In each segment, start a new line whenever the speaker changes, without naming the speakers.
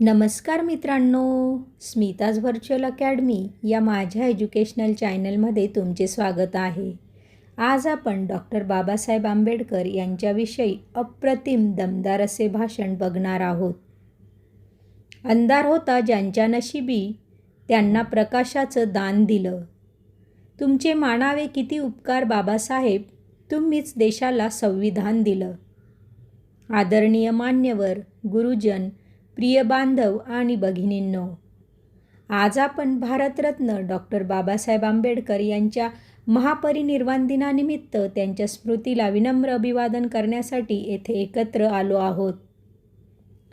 नमस्कार मित्रांनो Smita's virtual academy या माझ्या एज्युकेशनल चॅनलमध्ये तुमचे स्वागत आहे. आज आपण डॉक्टर बाबासाहेब आंबेडकर यांच्याविषयी अप्रतिम दमदार असे भाषण बघणार आहोत. अंधार होता ज्यांच्या नशिबी त्यांना प्रकाशाचं दान दिलं. तुमचे मानावे किती उपकार बाबासाहेब तुम्हीच देशाला संविधान दिलं. आदरणीय मान्यवर गुरुजन प्रिय बांधव आणि भगिनींनो आज आपण भारतरत्न डॉक्टर बाबासाहेब आंबेडकर यांच्या महापरिनिर्वाण दिनानिमित्त त्यांच्या स्मृतीला विनम्र अभिवादन करण्यासाठी येथे एकत्र आलो आहोत.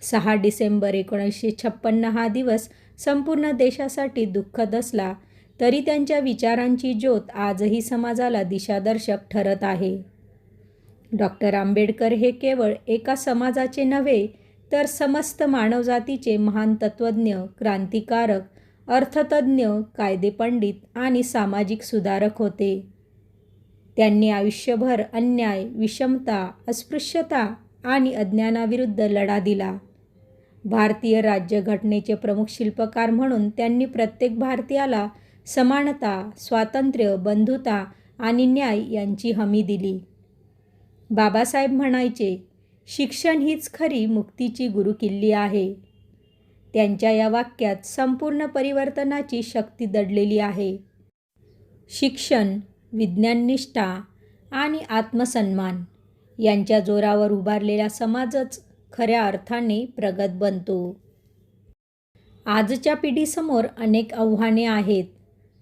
सहा डिसेंबर एकोणीसशे छप्पन्न हा दिवस संपूर्ण देशासाठी दुःखद असला तरी त्यांच्या विचारांची ज्योत आजही समाजाला दिशादर्शक ठरत आहे. डॉक्टर आंबेडकर हे केवळ एका समाजाचे नव्हे तर समस्त मानवजातीचे महान तत्त्वज्ञ क्रांतिकारक अर्थतज्ज्ञ कायदेपंडित आणि सामाजिक सुधारक होते. त्यांनी आयुष्यभर अन्याय विषमता अस्पृश्यता आणि अज्ञानाविरुद्ध लढा दिला. भारतीय राज्यघटनेचे प्रमुख शिल्पकार म्हणून त्यांनी प्रत्येक भारतीयाला समानता स्वातंत्र्य बंधुता आणि न्याय यांची हमी दिली. बाबासाहेब म्हणायचे शिक्षण हीच खरी मुक्तीची गुरुकिल्ली आहे. त्यांच्या या वाक्यात संपूर्ण परिवर्तनाची शक्ती दडलेली आहे. शिक्षण विज्ञाननिष्ठा आणि आत्मसन्मान यांच्या जोरावर उभारलेला समाजच खऱ्या अर्थाने प्रगत बनतो. आजच्या पिढीसमोर अनेक आव्हाने आहेत.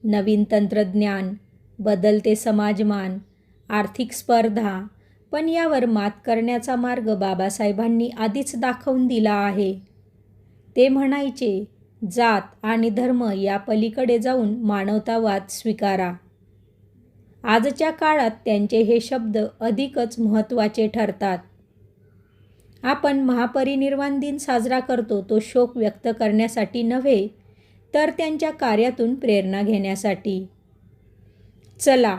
नवीन तंत्रज्ञान बदलते समाजमान आर्थिक स्पर्धा पण यावर मात करण्याचा मार्ग बाबासाहेबांनी आधीच दाखवून दिला आहे. ते म्हणायचे जात आणि धर्म या पलीकडे जाऊन मानवतावाद स्वीकारा. आजच्या काळात त्यांचे हे शब्द अधिकच महत्त्वाचे ठरतात. आपण महापरिनिर्वाण दिन साजरा करतो तो शोक व्यक्त करण्यासाठी नव्हे तर त्यांच्या कार्यातून प्रेरणा घेण्यासाठी. चला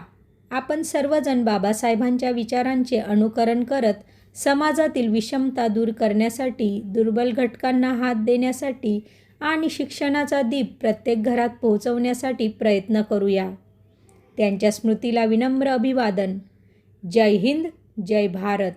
आपण सर्वजण बाबासाहेबांच्या विचारांचे अनुकरण करत समाजातील विषमता दूर करण्यासाठी दुर्बल घटकांना हात देण्यासाठी आणि शिक्षणाचा दीप प्रत्येक घरात पोहोचवण्यासाठी प्रयत्न करूया. त्यांच्या स्मृतीला विनम्र अभिवादन. जय हिंद जय भारत.